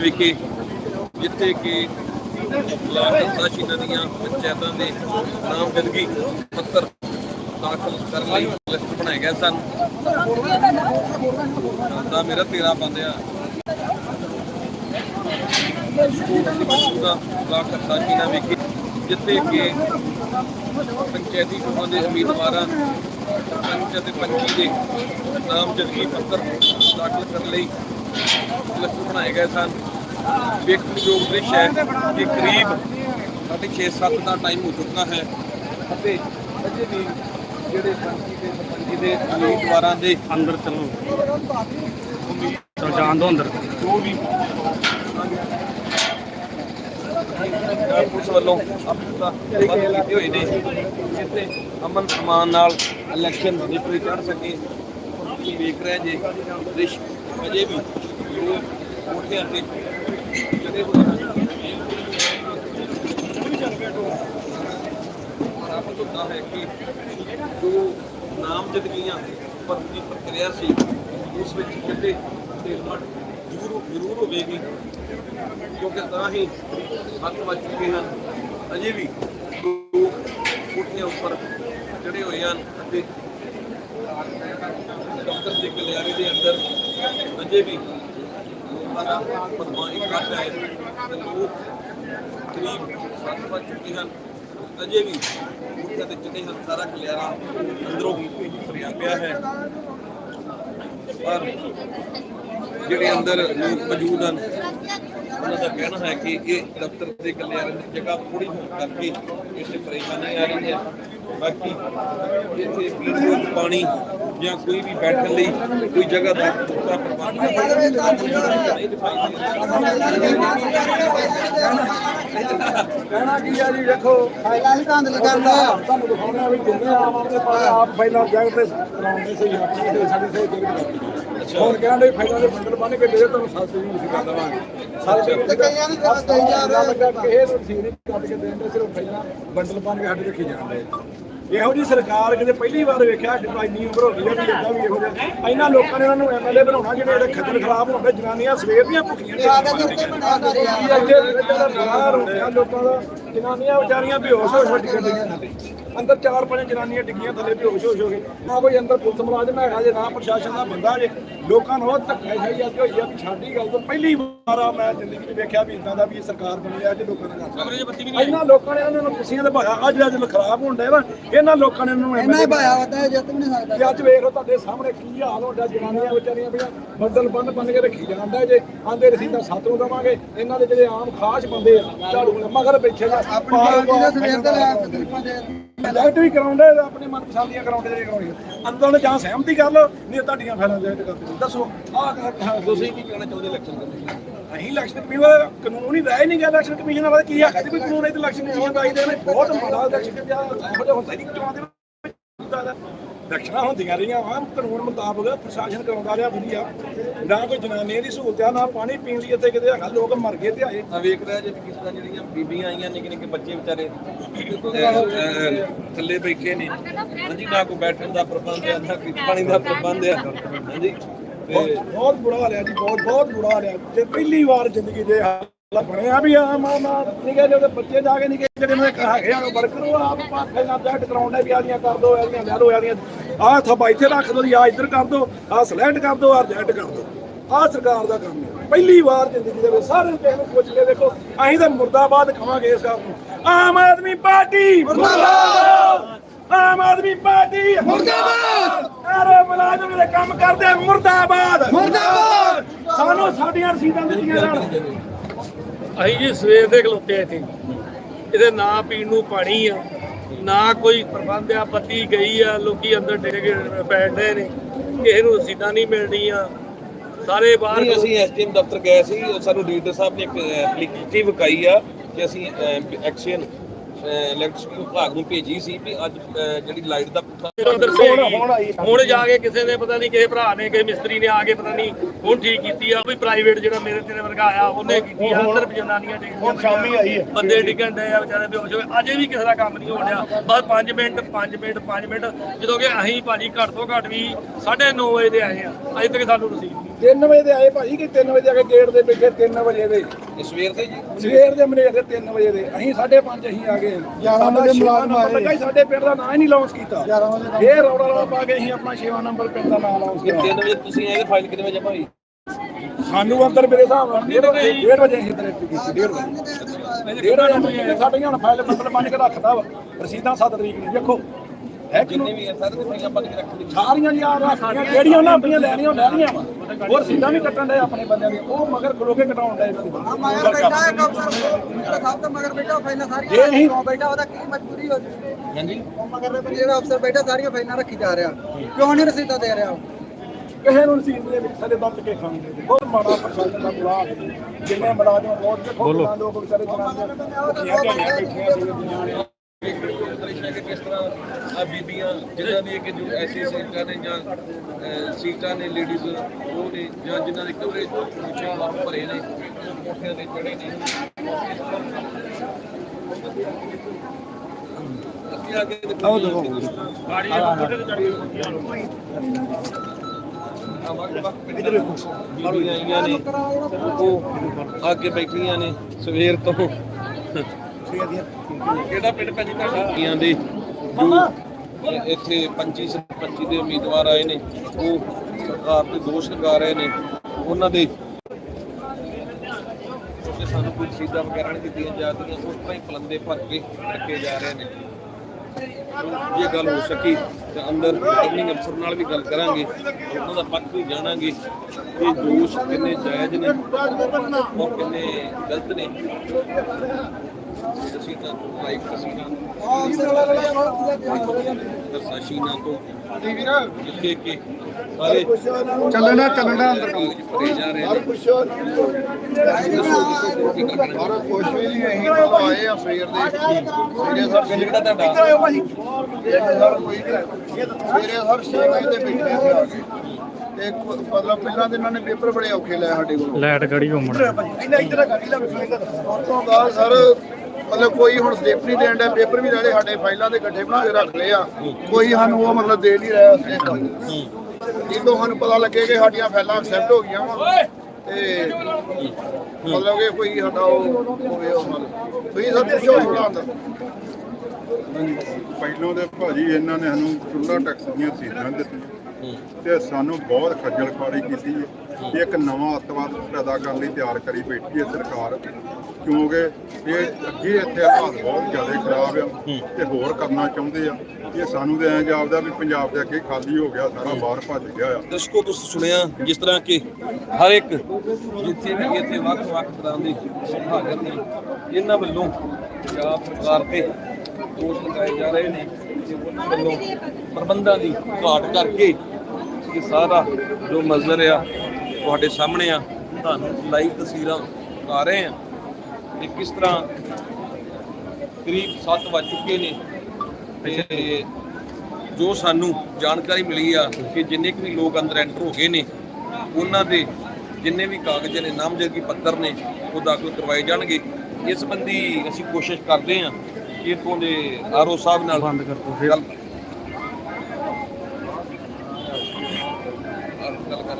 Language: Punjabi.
ਵਿਖੇ, ਜਿੱਥੇ ਕਿ ਬਲਾਕ ਸਾਸ਼ੀ ਨਦੀਆਂ ਪੰਚਾਇਤਾਂ ਦੇ ਨਾਮਜ਼ਦਗੀ ਪੱਤਰ ਦਾਖਲ ਕਰਨ ਲਈ ਲਿਸਟ ਬਣਾਏ ਗਏ ਸਨ। ਦਾ ਮੇਰਾ ਤੇਰਾ ਬੰਦਿਆ। ਦਾ ਬਲਾਕ ਵਿਖੇ, ਜਿੱਥੇ ਕਿ ਪੰਚਾਇਤੀ ਚੋਣਾਂ ਦੇ ਉਮੀਦਵਾਰਾਂ, ਸਰਪੰਚ ਅਤੇ ਪੰਚੀ ਦੇ ਨਾਮਜ਼ਦਗੀ ਪੱਤਰ ਦਾਖਲ ਕਰਨ ਲਈ ਲਿਸਟ ਬਣਾਏ ਗਏ ਸਨ। ਵੇਖਣਯੋਗ ਦ੍ਰਿਸ਼ ਹੈ ਕਿ ਕਰੀਬ ਸਾਢੇ 6-7 ਦਾ ਟਾਈਮ ਹੋ ਚੁੱਕਾ ਹੈ ਅਤੇ ਅਜੇ ਵੀ ਜਿਹੜੇ ਪੰਚੀ ਦੇ ਸਰਪੰਚੀ ਦੇ ਉਮੀਦਵਾਰਾਂ ਦੇ ਅੰਦਰ ਚਲੋ। ਉਮੀਦ ਜਾਣ ਦੋ ਅੰਦਰ। ਜੋ ਵੀ ਪੁਲਿਸ ਵੱਲੋਂ ਆਪਣਾ ਕੀਤੇ ਹੋਏ ਨੇ ਜਿੱਥੇ ਅਮਨ ਸਮਾਨ ਨਾਲ ਇਲੈਕਸ਼ਨ ਨਿਪਟ ਚੜ ਸਕੇ ਵੇਖ ਰਹੇ ਜੇ। ਦ੍ਰਿਸ਼ ਅਜੇ ਵੀ ਲੋਕ ਕੋਠਿਆਂ ਤੇ ਜਿਹੜੇ ਹੋਏ ਹਨ ਪ੍ਰਾਪਤ ਹੈ ਕਿ ਜੋ ਨਾਮਜ਼ਦਗੀਆਂ ਭਰਤੀ ਪ੍ਰਕਿਰਿਆ ਸੀ, ਉਸ ਵਿੱਚ ਕਿਤੇ ਢਿੱਲਮਟ ਜ਼ਰੂਰ ਜ਼ਰੂਰ ਹੋਵੇਗੀ ਕਿਉਂਕਿ ਤਾਂ ਹੀ ਹੱਥ ਵੱਜ ਚੁੱਕੇ ਹਨ ਅਜੇ ਵੀ ਲੋਕ ਕੋਠਿਆਂ ਉੱਪਰ ਚੜੇ ਹੋਏ ਹਨ ਅਤੇ ਡਾਕਟਰ ਦੇ ਕਲਿਆਰੀ ਦੇ ਅੰਦਰ ਅਜੇ ਵੀ ਲੋਕਾਂ ਦਾ ਪਰਮਾ ਹੈ ਤੇ ਲੋਕ ਕਰੀਬ ਸੱਤ ਵੱਜ ਚੁੱਕੇ ਹਨ ਅਜੇ ਵੀ ਕੋਠਿਆਂ ਤੇ ਚੜੇ ਹਨ ਸਾਰਾ ਕਲਿਆਰਾ ਅੰਦਰੋਂ ਭਰਿਆ ਪਿਆ ਹੈ ਪਰ ਜਿਹੜੇ ਅੰਦਰ ਲੋਕ ਮੌਜੂਦ ਹਨ, ਉਹਨਾਂ ਦਾ ਕਹਿਣਾ ਹੈ ਕਿ ਇਹ ਦਫ਼ਤਰ ਦੇ ਕਲਿਆਣ ਦੀ ਜਗ੍ਹਾ ਥੋੜੀ ਹੋਣ ਕਰਕੇ ਇਸ ਪਰੇਸ਼ਾਨੀ ਆ ਰਹੀ ਹੈ। ਬਾਕੀ ਇੱਥੇ ਪੀਣ ਯੋਗ ਪਾਣੀ ਜਾਂ ਕੋਈ ਵੀ ਬੈਠਣ ਲਈ ਕੋਈ ਜਗ੍ਹਾ ਦਾ ਪੂਰਾ ਪ੍ਰਬੰਧ ਦੇ ਕਹਿਣਾ ਕੀ ਆ ਜੀ ਦੇਖੋ। ਫਾਈਲਾਂ ਹੀ ਧੰਦ ਲਗਾਉਂਦਾ ਆ। ਤੁਹਾਨੂੰ ਦਿਖਾਉਣਾ ਵੀ ਜਿੰਨੇ ਆਮ ਆਦਮੀ ਪਾਰਟੀ ਆਪ ਫਾਈਲਾਂ ਜਗ ਤੇ ਬਣਾਉਂਦੇ ਸੀ ਆਪਣੀ ਤੇ ਸਾਡੀ ਸੇ। ਜਿਹੜੀ ਹੋਰ ਕਹਿੰਦੇ ਫਾਈਲਾਂ ਦੇ ਬੰਡਲ ਬੰਨ ਕੇ ਦੇ ਤੁਹਾਨੂੰ ਸਸਤੀ ਵੀ ਸਿਖਾ ਦਵਾਂਗੇ। ਸਾਰੇ ਤੇ ਕਈਆਂ ਨੇ ਕਹਾ ਕਈ ਜਾ ਰਹੇ। ਕਿਸੇ ਨੂੰ ਸੀ ਨਹੀਂ ਕੱਟ ਕੇ ਦੇਣ ਦੇ ਸਿਰਫ ਫਾਈਲਾਂ ਬੰਡਲ ਬੰਨ ਕੇ ਰੱਖੀ ਜਾਂਦੇ ਇਹੋ ਜੀ ਸਰਕਾਰ ਕਿਤੇ ਪਹਿਲੀ ਵਾਰ ਵੇਖਿਆ ਕਿ ਇੰਨੀ ਉਮਰ ਹੋ ਗਈ ਹੈ ਵੀ ਇਦਾਂ ਵੀ ਇਹੋ ਜਿਹਾ ਇਹਨਾਂ ਲੋਕਾਂ ਨੇ ਇਹਨਾਂ ਨੂੰ ਐਮਐਲਏ ਬਣਾਉਣਾ ਜਿਹੜੇ ਇਹਦੇ ਖੱਜਲ ਖਰਾਬ ਹੁੰਦੇ ਜਨਾਨੀਆਂ ਸਵੇਰ ਦੀਆਂ ਭੁੱਖੀਆਂ ਨੇ। ਇੱਥੇ ਜਿਹੜਾ ਹੋ ਗਿਆ ਲੋਕਾਂ ਦਾ ਜਨਾਨੀਆਂ ਵਿਚਾਰੀਆਂ ਬੇਹੋਸ਼ ਹੋ ਛੱਡ ਕੇ ਅੰਦਰ ਚਾਰ ਪੰਜ ਜਨਾਨੀਆਂ ਡਿੱਗੀਆਂ ਥੱਲੇ ਬੇਹੋਸ਼ ਹੋ ਗਏ। ਨਾ ਕੋਈ ਅੰਦਰ ਪੁਲਿਸ ਮੁਲਾਜ਼ਮ ਹੈਗਾ ਜੇ ਨਾ ਪ੍ਰਸ਼ਾਸਨ ਦਾ ਬੰਦਾ ਜੇ। ਲੋਕਾਂ ਨੂੰ ਧੱਕਾ ਖਾਈ ਅੱਜ ਹੋਈ ਆ ਵੀ ਸਾਡੀ ਗੱਲ ਤੋਂ ਪਹਿਲੀ ਵਾਰ ਆ ਮੈਂ ਜ਼ਿੰਦਗੀ 'ਚ ਵੇਖਿਆ ਵੀ ਇਦਾਂ ਦਾ ਵੀ ਇਹ ਸਰਕਾਰ ਬਣੀ ਆ ਅੱਜ ਲੋਕਾਂ ਨੇ ਕਰ ਇਹਨਾਂ ਲੋਕਾਂ ਨੇ ਇਹਨਾਂ ਨੂੰ ਕੁਰਸੀਆਂ ਤੇ ਭਾਇਆ ਅੱਜ ਅੱਜ ਖਰਾਬ ਹੋਣ ਡਿਆ ਨਾ ਇਹਨਾਂ ਲੋਕਾਂ ਨੇ ਇਹਨਾਂ ਨੂੰ ਇਹਨਾਂ ਹੀ ਭਾਇਆ ਤਾਂ ਜਿੱਤ ਵੀ ਨਹੀਂ ਸਕਦਾ। ਕਿ ਅੱਜ ਵੇਖ ਲਓ ਤੁਹਾਡੇ ਸਾਹਮਣੇ ਕੀ ਹਾਲ ਹੁੰਦਾ ਜਨਾਨੀਆਂ ਵਿਚਾਰੀਆਂ ਵੀ ਬੱਦਲ ਬੰਨ ਬੰਨ ਕੇ ਰੱਖੀ ਜਾਂਦਾ ਜੇ। ਆਂਦੇ ਰਸੀਦਾਂ ਸੱਤ ਨੂੰ ਦਵਾਂਗੇ ਇਹਨਾਂ ਦੇ ਜਿਹੜੇ ਆਮ ਖਾਸ ਬੰਦੇ ਆ ਝਾੜੂ ਮਗਰ ਬੈਠੇ ਆ ਆਪਣੀ ਪਾਰਟੀ ਦੇ ਸਵੇਰ ਦੇ ਤਕਲੀਫਾਂ ਦੇ ਇਲੈਕਟ ਵੀ ਕਰਾਉਂਦੇ ਆਪਣੀ ਮਨਪਸੰਦ ਦੀਆਂ ਕਰਾਉਂਦੇ ਜਿਹੜੇ ਕਰਾਉਣੀਆਂ ਅੰਦਰ ਜਾਂ ਸਹਿਮਤੀ ਕਰ ਲਓ ਨਹੀਂ ਤੁਹਾਡੀਆਂ ਫੈਲਾਂ ਦੇ ਕਰ ਦਿਓ। ਦੱਸੋ ਆਹ ਤੁਸੀਂ ਕੀ ਕਹਿਣਾ ਚਾਹੁੰਦੇ ਇਲੈਕਸ਼ਨ ਕਮਿਸ਼ਨ ਅਸੀਂ ਇਲੈਕਸ਼ਨ ਕਮਿਸ਼ਨ ਕਾਨੂੰਨ ਹੀ ਰਹਿ ਨਹੀਂ ਗਿਆ ਇਲੈਕਸ਼ਨ ਕਮਿਸ਼ਨ ਬਾਰੇ ਕੀ ਆਖਦੇ ਵੀ ਕਾਨੂੰਨ ਹੈ ਤੇ ਇਲੈਕਸ਼ਨ ਕਮਿਸ਼ਨ ਦਾ ਆਈਦੇ ਨੇ ਬਹੁਤ ਮਾੜਾ ਇਲੈਕਸ਼ਨ ਕਮਿਸ਼ਨ ਇਹੋ ਹੀ ਨਹੀਂ ਚੋਣਾਂ ਦੇ ਇਲੈਕਸ਼ਨਾਂ ਹੁੰਦੀਆਂ ਰਹੀਆਂ ਵਾ। ਕਾਨੂੰਨ ਮੁਤਾਬਕ ਪ੍ਰਸ਼ਾਸਨ ਕਰਾਉਂਦਾ ਰਿਹਾ ਵਧੀਆ। ਨਾ ਕੋਈ ਜਨਾਨੀਆਂ ਦੀ ਸਹੂਲਤ ਆ ਨਾ ਪਾਣੀ ਪੀਣ ਲਈ ਇੱਥੇ ਕਿਤੇ ਹੈਗਾ। ਲੋਕ ਮਰ ਗਏ ਤੇ ਆਏ। ਆ ਵੇਖ ਰਿਹਾ ਜੇ ਕਿਸ ਤਰ੍ਹਾਂ ਜਿਹੜੀਆਂ ਬੀਬੀਆਂ ਆਈਆਂ ਨਿੱਕੇ ਨਿੱਕੇ ਬੱਚੇ ਵਿਚਾਰੇ। ਥੱਲੇ ਬੈਠੇ ਨੇ। ਹਾਂਜੀ ਨਾ ਕੋਈ ਬੈਠਣ ਦਾ ਪ੍ਰਬੰਧ ਹੈ ਨਾ ਕੋਈ ਪਾਣੀ ਦਾ ਪ੍ਰਬੰਧ ਹੈ ਹਾਂਜੀ ਬਹੁਤ ਬੁਰਾ ਹਾਲ ਹੈ ਜੀ ਬਹੁਤ ਬਹੁਤ ਬੁਰਾ ਹਾਲ ਹੈ ਤੇ ਪਹਿਲੀ ਵਾਰ ਜ਼ਿੰਦਗੀ ਦੇ ਬਣਿਆ ਵੀ ਆ ਮਾ ਮਾ ਨਿਕੇ ਜਿਹੇ ਬੱਚੇ ਜਾ ਕੇ ਨਿਕੇ ਜਿਹੜੇ ਨੇ ਹੈਗੇ ਆ ਵਰਕਰ ਉਹ ਆਪ ਪਾਸੇ ਨਾਲ ਜੈਟ ਕਰਾਉਂਦੇ ਵੀ ਆਦੀਆਂ ਕਰ ਦੋ ਆਦੀਆਂ ਲੈ ਲੋ ਆਦੀਆਂ ਆਹ ਥੱਬਾ ਇੱਥੇ ਰੱਖ ਦੋ ਜੀ ਆ ਇੱਧਰ ਕਰ ਦੋ ਆ ਸਲੈਂਡ ਕਰ ਦੋ ਆ ਜੈਟ ਕਰ ਦੋ। ਆ ਸਰਕਾਰ ਦਾ ਕੰਮ ਹੈ। ਪਹਿਲੀ ਵਾਰ ਜ਼ਿੰਦਗੀ ਦੇ ਵਿੱਚ ਸਾਰੇ ਕਿਸੇ ਨੂੰ ਪੁੱਛ ਕੇ ਦੇਖੋ ਅਸੀਂ ਤਾਂ ਮੁਰਦਾਬਾਦ ਕਵਾਂਗੇ ਇਸ ਗੱਲ ਨੂੰ। ਆਮ ਆਦਮੀ ਪਾਰਟੀ ਮੁਰਦਾਬਾਦ! ਆਮ ਆਦਮੀ ਪਾਰਟੀ ਮੁਰਦਾਬਾਦ! ਸਾਰੇ ਮੁਲਾਜ਼ਮ ਜਿਹੜੇ ਕੰਮ ਕਰਦੇ ਆ, ਮੁਰਦਾਬਾਦ! ਮੁਰਦਾਬਾਦ! ਸਾਨੂੰ ਸਾਡੀਆਂ ਰਸੀਦਾਂ ਦਿੱਤੀਆਂ ਜਾਣ। ਅਸੀਂ ਜੀ ਸਵੇਰ ਦੇ ਖਲੋਤੇ ਇੱਥੇ। ਇਹਦੇ ਨਾ ਪੀਣ ਨੂੰ ਪਾਣੀ ਆ ਨਾ ਕੋਈ ਪ੍ਰਬੰਧ ਆ ਬੱਤੀ ਗਈ ਆ ਲੋਕੀ ਅੰਦਰ ਡਿੱਗ ਬੈਠਦੇ ਨੇ। ਕਿਸੇ ਨੂੰ ਰਸੀਦਾਂ ਨਹੀਂ ਮਿਲਦੀਆਂ ਸਾਰੇ ਬਾਹਰ ਨਹੀਂ ਅਸੀਂ ਐਸਟੀਐਮ ਦਫ਼ਤਰ ਗਏ ਸੀ ਉਹ ਸਾਨੂੰ ਲੀਡਰ ਸਾਹਿਬ ਨੇ ਇੱਕ ਐਪਲੀਕੇਟਿਵ ਵਿਖਾਈ ਆ ਕਿ ਅਸੀਂ ਐਕਸ਼ਨ ਇਲੈਕਟ੍ਰਿਸਿਟੀ ਵਿਭਾਗ ਨੂੰ ਭੇਜੀ ਸੀ ਵੀ ਅੱਜ ਜਿਹੜੀ ਲਾਈਟ ਦਾ ਪੁੱਠਾ ਹੁਣ ਜਾ ਕੇ ਕਿਸੇ ਨੇ ਪਤਾ ਨਹੀਂ ਕਿਸੇ ਭਰਾ ਨੇ ਕਿਸੇ ਮਿਸਤਰੀ ਨੇ ਆ ਕੇ ਪਤਾ ਨਹੀਂ ਹੁਣ ਠੀਕ ਕੀਤੀ ਆ ਵੀ ਪ੍ਰਾਈਵੇਟ ਜਿਹੜਾ ਮੇਰੇ ਤੇਰੇ ਵਰਗਾ ਆਇਆ ਉਹਨੇ ਕੀਤੀ ਆ ਅੰਦਰ ਜਨਾਨੀਆਂ ਡਿੱਗਦੀਆਂ ਹੁਣ ਸ਼ਾਮੀ ਆਈ ਹੈ। ਬੰਦੇ ਡਿੱਗਣ ਡਏ ਆ ਵਿਚਾਰੇ ਬੇਹੋਸ਼ ਹੋਏ ਅਜੇ ਵੀ ਕਿਸੇ ਦਾ ਕੰਮ ਨਹੀਂ ਹੋਣ ਡਿਆ। ਬਸ 5 ਮਿੰਟ 5 ਮਿੰਟ 5 ਮਿੰਟ ਜਦੋਂ ਕਿ ਅਸੀਂ ਭਾਜੀ ਘੱਟ ਤੋਂ ਘੱਟ ਵੀ 9:30 ਵਜੇ ਦੇ ਆਏ ਆ। ਅਜੇ ਤੱਕ ਸਾਨੂੰ ਰਸੀਦ ਨਹੀਂ 3 ਵਜੇ ਦੇ ਆਏ ਭਾਜੀ ਕਿ 3 ਵਜੇ ਆ ਕੇ ਗੇਟ ਦੇ ਬੈਠੇ 3 ਵਜੇ ਦੇ? ਇਹ ਸਵੇਰ ਦੇ ਜੀ? ਸਵੇਰ ਦੇ ਮਨੇਰ ਦੇ 3 ਵਜੇ ਦੇ। ਅਸੀਂ 5:30 ਅਸੀਂ ਆ ਗਏ। 11 ਵਜੇ ਮੁਲਾਜ਼ਮ ਆਏ। ਲੱਗਾ ਸੀ ਸਾਡੇ ਪਿੰਡ ਦਾ ਨਾਂ ਹੀ ਨਹੀਂ ਲਾਂਚ ਕੀਤਾ। 11 ਵਜੇ ਇਹ ਰੌਲਾ ਰੌਲਾ ਪਾ ਕੇ ਅਸੀਂ ਆਪਣਾ 6ਵਾਂ ਨੰਬਰ ਪਿੰਡ ਦਾ ਨਾਂ ਲਾਂਚ ਇਹ ਕੀਤਾ। 3 ਵਜੇ ਤੁਸੀਂ ਆਏ ਫਾਈਲ ਕਿੰਨੇ ਵਜੇ ਜਮਾ ਹੋਈ ਸਾਨੂੰ ਅੰਦਰ ਮੇਰੇ ਹਿਸਾਬ ਨਾਲ 1:30 ਵਜੇ 1:30 ਵਜੇ। ਅਸੀਂ ਅੰਦਰ ਐਂਟਰੀ ਕੀਤੀ 1:30 ਵਜੇ। 1:30 ਵਜੇ ਅੰਦਰ ਗਏ। ਸਾਡੀਆਂ ਹੁਣ ਫਾਈਲ ਬੰਦਲ ਬੰਨ ਕੇ ਰੱਖਤਾ ਵਾ। ਰਸੀਦਾਂ 7 ਤਰੀਕ ਨੂੰ ਵੇਖੋ। ਜਿੰਨੇ ਵੀ ਆ ਸਾਰੇ ਦੇ ਫਾਈਲਾਂ ਬੰਦ ਕੇ ਰੱਖ ਸਾਰੀਆਂ ਯਾਰ ਰੱਖੀਆਂ ਜਿਹੜੀਆਂ ਉਹਨਾਂ ਆਪਣੀਆਂ ਲੈਣੀਆਂ ਉਹ ਲੈ ਲਈਆਂ ਵਾ। ਹੋਰ ਰਸੀਦਾਂ ਵੀ ਕੱਟਣ ਦੇ ਆਪਣੇ ਬੰਦਿਆਂ ਦੀ। ਉਹ ਮਗਰ ਖਲੋ ਕੇ ਕਟਾਉਣ ਦੇ ਇਹਨਾਂ ਆ ਦੀ ਮਗਰ ਬੈਠਾ ਹੈ ਅਫਸਰ ਜਿਹੜਾ ਸਭ ਤੋਂ ਮਗਰ ਬੈਠਾ ਉਹ ਫਾਈਲਾਂ ਸਾਰੀਆਂ ਜੇ ਕਿਉਂ ਬੈਠਾ ਉਹਦਾ ਕੀ ਮਜਬੂਰੀ ਹੋ ਜੂ ਹਾਂਜੀ। ਉਹ ਮਗਰ ਦੇ ਜਿਹੜਾ ਅਫਸਰ ਬੈਠਾ ਸਾਰੀਆਂ ਫਾਈਲਾਂ ਰੱਖੀ ਜਾ ਰਿਹਾ। ਕਿਉਂ ਨਹੀਂ ਰਸੀਦਾਂ ਦੇ ਰਿਹਾ ਉਹ? ਕਿਸੇ ਨੂੰ ਰਸੀਦ ਦੇ ਵਿੱਚ ਸਾਡੇ ਦੱਤ ਕੇ ਖਾਂਦੇ ਬਹੁਤ ਮਾੜਾ ਪ੍ਰਸ਼ਾਸਨ ਦਾ ਬੁਰਾ ਹੈ। ਜਿੰਨੇ ਮੁਲਾਜ਼ਮ ਬਹੁਤ ਦੇਖੋ ਲੋਕ ਵਿਚਾਰੇ ਜਨਾਨੀਆਂ ਭੁੱਖੀਆਂ ਢਾਈਆਂ ਬੈਠੀਆਂ ਸੀ ਦੁਨੀਆ ਨੇ ਇੱਕ ਦ੍ਰਿਸ਼ ਹੈ ਕਿ ਕਿਸ ਤਰ੍ਹਾਂ ਆ ਬੀਬੀਆਂ ਜਿਨ੍ਹਾਂ ਦੀ ਕਿ ਜੋ ਐਸੀ ਸੀਟਾਂ ਨੇ ਜਾਂ ਅਹ, ਸੀਟਾਂ ਨੇ ਲੇਡੀਜ਼ ਉਹ ਨੇ ਜਾਂ ਜਿਨ੍ਹਾਂ ਦੇ ਕਵਰੇਜ ਪਿੱਛੇ ਬਾਹਰ ਭਰੇ ਨੇ ਉਹ ਕੋਠਿਆਂ ਤੇ ਚੜੇ ਨੇ। ਅਸੀਂ ਆ ਕੇ ਦੇਖੋ। ਗਾੜੀ ਦੇ ਕੋਠੇ ਤੇ ਚੜ ਗਈ ਇਧਰ ਵੇਖੋ। ਬੀਬੀਆਂ ਆਈਆਂ ਨੇ ਉਹ ਆ ਕੇ ਬੈਠੀਆਂ ਨੇ ਸਵੇਰ ਤੋਂ। ਕਿਹੜਾ ਪਿੰਡ ਭਾਜੀ ਤੁਹਾਡਾ? ਬੀਬੀਆਂ ਦੇ ਜੋ ਇੱਥੇ ਪੰਚੀ ਸਰਪੰਚੀ ਦੇ ਉਮੀਦਵਾਰ ਆਏ ਨੇ। ਉਹ ਸਰਕਾਰ ਤੇ ਦੋਸ਼ ਲਗਾ ਰਹੇ ਨੇ। ਉਹਨਾਂ ਦੇ ਕਿ ਸਾਨੂੰ ਕੋਈ ਚੀਜ਼ਾਂ ਵਗੈਰਾ ਨਹੀਂ ਦਿੱਤੀਆਂ ਜਾਂਦੀਆਂ ਉਸ ਤਰ੍ਹਾਂ ਹੀ ਪਲੰਦੇ ਭਰ ਕੇ ਰੱਖੇ ਜਾ ਰਹੇ ਨੇ। ਇਹ ਗੱਲ ਹੋ ਸਕੀ ਤੇ ਅੰਦਰ ਰਿਟਰਨਿੰਗ ਅਫਸਰ ਨਾਲ ਵੀ ਗੱਲ ਕਰਾਂਗੇ। ਉਹਨਾਂ ਦਾ ਪੱਖ ਵੀ ਜਾਣਾਂਗੇ। ਇਹ ਦੋਸ਼ ਕਿੰਨੇ ਜਾਇਜ਼ ਨੇ ਔਰ ਕਿੰਨੇ ਗਲਤ ਨੇ। ਅਸੀਂ ਤਾਂ ਲਾਈਕ ਤਸਵੀਰਾਂ ਉਹ ਅਫਸਰ ਵਾਲਾ ਜਿਹੜਾ ਦਰਸਾਸ਼ੀਨਾ ਤੋਂ ਜਿੱਥੇ ਕਿ ਸਾਰੇ ਚੱਲਣਾ ਚੱਲਣਾ ਅੰਦਰ ਕਾਗਜ਼ ਭਰੇ ਜਾ ਰਹੇ ਨੇ। ਸਾਰਾ ਕੁਝ ਵੀ ਨਹੀਂ ਅਸੀਂ ਜਦੋਂ ਆਏ ਆ ਸਵੇਰ ਦੇ। ਸਵੇਰੇ ਸਰ ਪਿੰਡ ਕਿਹੜਾ ਤੁਹਾਡਾ? ਆਇਓ ਭਾਜੀ ਸਰ ਕੋਈ ਸਵੇਰੇ ਸਰ 6 ਵਜੇ ਤੇ ਬੈਠੇ ਸੀ ਆ ਕੇ ਤੇ ਕ- ਮਤਲਬ ਪਹਿਲਾਂ ਤੇ ਇਹਨਾਂ ਨੇ ਪੇਪਰ ਬੜੇ ਔਖੇ ਲਏ ਸਾਡੇ ਕੋਲੋਂ। ਲਾਈਟ ਗੜੀ ਘੁੰਮਣ। ਇੱਧਰ ਗਾੜੀ ਉਸ ਤੋਂ ਬਾਅਦ ਸਰ ਮਤਲਬ ਕੋਈ ਹੁਣ ਸਲਿੱਪ ਨਹੀਂ ਦੇਣ ਦਾ ਪੇਪਰ ਵੀ ਨਾਲੇ ਸਾਡੇ ਫਾਈਲਾਂ ਦੇ ਇਕੱਠੇ ਬਣਾ ਕੇ ਰੱਖ ਲਏ ਆ। ਕੋਈ ਸਾਨੂੰ ਉਹ ਮਤਲਬ ਦੇ ਨਹੀਂ ਰਿਹਾ ਸਲਿੱਪ ਜਦੋਂ ਸਾਨੂੰ ਪਤਾ ਲੱਗੇ ਕਿ ਸਾਡੀਆਂ ਫਾਈਲਾਂ ਐਕਸੈਪਟ ਹੋ ਗਈਆਂ ਵਾ, ਤੇ ਮਤਲਬ ਕਿ ਕੋਈ ਸਾਡਾ ਉਹ ਹੋਵੇ ਉਹ ਮਤਲਬ। ਤੁਸੀਂ ਸਰ ਪੁੱਛੋ ਥੋੜਾ ਅੰਦਰ ਪਹਿਲੋਂ ਦੇ ਭਾਜੀ ਇਹਨਾਂ ਨੇ ਸਾਨੂੰ ਚੁੱਲ੍ਹਾ ਟੈਕਸ ਦੀਆਂ ਸੀਜ਼ਾਂ ਦਿੱਤੀਆਂ। ਤੇ ਸਾਨੂੰ ਬਹੁਤ ਖੱਜਲ ਖੁਆਰੀ ਕੀਤੀ ਹੈ ਇੱਕ ਨਵਾਂ ਅੱਤਵਾਦ ਪੈਦਾ ਕਰਨ ਲਈ ਤਿਆਰ ਕਰੀ ਬੈਠੀ ਹੈ ਸਰਕਾਰ। ਕਿਉਂਕਿ ਇਹ ਅੱਗੇ ਇੱਥੇ ਹਾਲਾਤ ਬਹੁਤ ਜ਼ਿਆਦਾ ਖਰਾਬ ਆ ਤੇ ਹੋਰ ਕਰਨਾ ਚਾਹੁੰਦੇ ਆ। ਇਹ ਸਾਨੂੰ ਤੇ ਐਂ ਜਾਪਦਾ ਵੀ ਪੰਜਾਬ ਦੇ ਅੱਗੇ ਖਾਲੀ ਹੋ ਗਿਆ ਸਾਰਾ ਬਾਹਰ ਭੱਜ ਗਿਆ ਆ। ਦਰਸ਼ਕੋ ਤੁਸੀਂ ਸੁਣਿਆ ਜਿਸ ਤਰ੍ਹਾਂ ਕਿ ਹਰ ਇੱਕ ਜਿੱਥੇ ਵੀ ਇੱਥੇ ਵੱਖ-ਵੱਖ ਤਰ੍ਹਾਂ ਦੇ ਸੁਭਾਗਤ ਨੇ ਇਹਨਾਂ ਵੱਲੋਂ ਪੰਜਾਬ ਸਰਕਾਰ ਤੇ ਦੋਸ਼ ਲਗਾਏ ਜਾ ਰਹੇ ਨੇ ਕਿ ਉਹਨਾਂ ਵੱਲੋਂ ਪ੍ਰਬੰਧਾਂ ਦੀ ਘਾਟ ਕਰਕੇ ਇਹ ਸਾਰਾ ਜੋ ਮੰਜ਼ਰ ਆ ਤੁਹਾਡੇ ਸਾਹਮਣੇ ਆ ਤੁਹਾਨੂੰ ਲਾਈਵ ਤਸਵੀਰਾਂ ਆ ਰਹੇ ਆ। ਕਿ ਕਿਸ ਤਰ੍ਹਾਂ ਕਰੀਬ 7 ਵੱਜ ਚੁੱਕੇ ਨੇ ਤੇ ਜੋ ਸਾਨੂੰ ਜਾਣਕਾਰੀ ਮਿਲੀ ਆ ਕਿ ਜਿੰਨੇ ਕੁ ਵੀ ਲੋਕ ਅੰਦਰ ਐਂਟਰ ਹੋ ਗਏ ਨੇ ਉਹਨਾਂ ਦੇ ਜਿੰਨੇ ਵੀ ਕਾਗਜ਼ ਨੇ ਨਾਮਜ਼ਦਗੀ ਪੱਤਰ ਨੇ ਉਹ ਦਾਖਲ ਕਰਵਾਏ ਜਾਣਗੇ ਇਸ ਸੰਬੰਧੀ ਅਸੀਂ ਕੋਸ਼ਿਸ਼ ਕਰਦੇ ਹਾਂ ਕਿ ਇਥੋਂ ਦੇ ਆਰਓ ਸਾਹਿਬ ਨਾਲ ਬੰਦ ਕਰ ਦਿਓ ਫਿਰ। ਗੱਲ